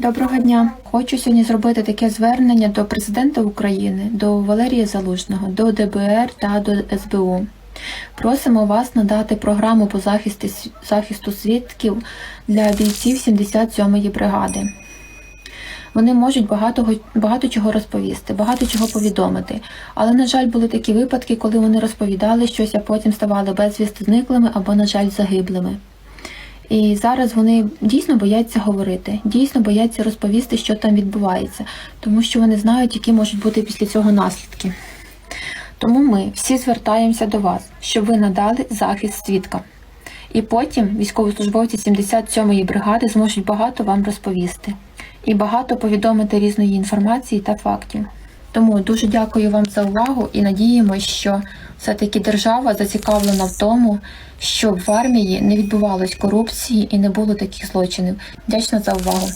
Доброго дня. Хочу сьогодні зробити таке звернення до президента України, до Валерія Залужного, до ДБР та до СБУ. Просимо вас надати програму по захисту, захисту свідків для бійців 77-ї бригади. Вони можуть багато, багато чого розповісти, багато чого повідомити. Але, на жаль, були такі випадки, коли вони розповідали щось, а потім ставали безвісти зниклими або, на жаль, загиблими. І зараз вони дійсно бояться говорити, дійсно бояться розповісти, що там відбувається, тому що вони знають, які можуть бути після цього наслідки. Тому ми всі звертаємося до вас, щоб ви надали захист свідка. І потім військовослужбовці 77-ї бригади зможуть багато вам розповісти і багато повідомити різної інформації та фактів. Тому дуже дякую вам за увагу і надіємося, що все-таки держава зацікавлена в тому, щоб в армії не відбувалось корупції і не було таких злочинів. Вдячна за увагу.